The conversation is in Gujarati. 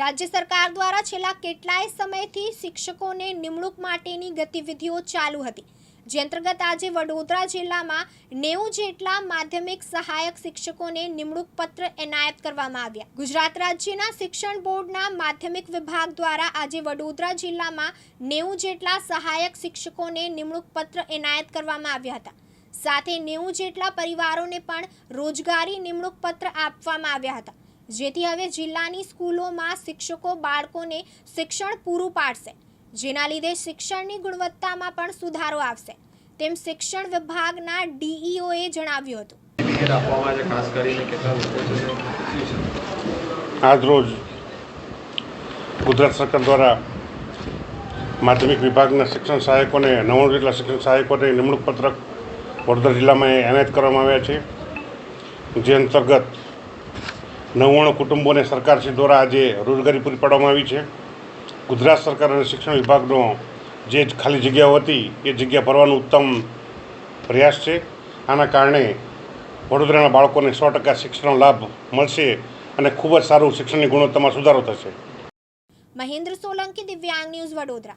રાજ્ય સરકાર દ્વારા છેલ્લા કેટલાય સમયથી શિક્ષકોને નિમણૂક માટેની ગતિવિધિઓ ચાલુ હતી. જે અંતર્ગત આજે વડોદરા જિલ્લામાં નેવું જેટલા માધ્યમિક સહાયક શિક્ષકોને નિમણૂક પત્ર એનાયત કરવામાં આવ્યા. ગુજરાત રાજ્યના શિક્ષણ બોર્ડના માધ્યમિક વિભાગ દ્વારા આજે વડોદરા જિલ્લામાં નેવું જેટલા સહાયક શિક્ષકોને નિમણૂક પત્ર એનાયત કરવામાં આવ્યા હતા. સાથે નેવું જેટલા પરિવારોને પણ રોજગારી નિમણૂક પત્ર આપવામાં આવ્યા હતા. જેથી હવે જિલ્લાની સ્કૂલોમાં શિક્ષકો બાળકોને શિક્ષણ પૂરું પાડશે જેના લીધે શિક્ષણની ગુણવત્તામાં પણ સુધારો આવશે. તેમ શિક્ષણ વિભાગના ડીઈઓએ જણાવ્યું હતું. આજરોજ ગુજરાત સરકાર દ્વારા માધ્યમિક વિભાગના શિક્ષણ સહાયકોને નવ્વાણું જેટલા શિક્ષણ સહાયકોને નિમણૂક પત્રક વડોદરા જિલ્લામાં એનાયત કરવામાં આવ્યા છે. જે અંતર્ગત નવ્વાણું કુટુંબોને સરકારશ્રી દ્વારા આજે રોજગારી પૂરી પાડવામાં આવી છે. ગુજરાત સરકાર અને શિક્ષણ વિભાગનો જે ખાલી જગ્યાઓ હતી, એ જગ્યા ભરવાનો ઉત્તમ પ્રયાસ છે. આના કારણે વડોદરાના બાળકોને સો ટકા શિક્ષણનો લાભ મળશે અને ખૂબ જ સારું શિક્ષણની ગુણવત્તામાં સુધારો થશે. મહેન્દ્ર સોલંકી, દિવ્યાંગ ન્યૂઝ વડોદરા.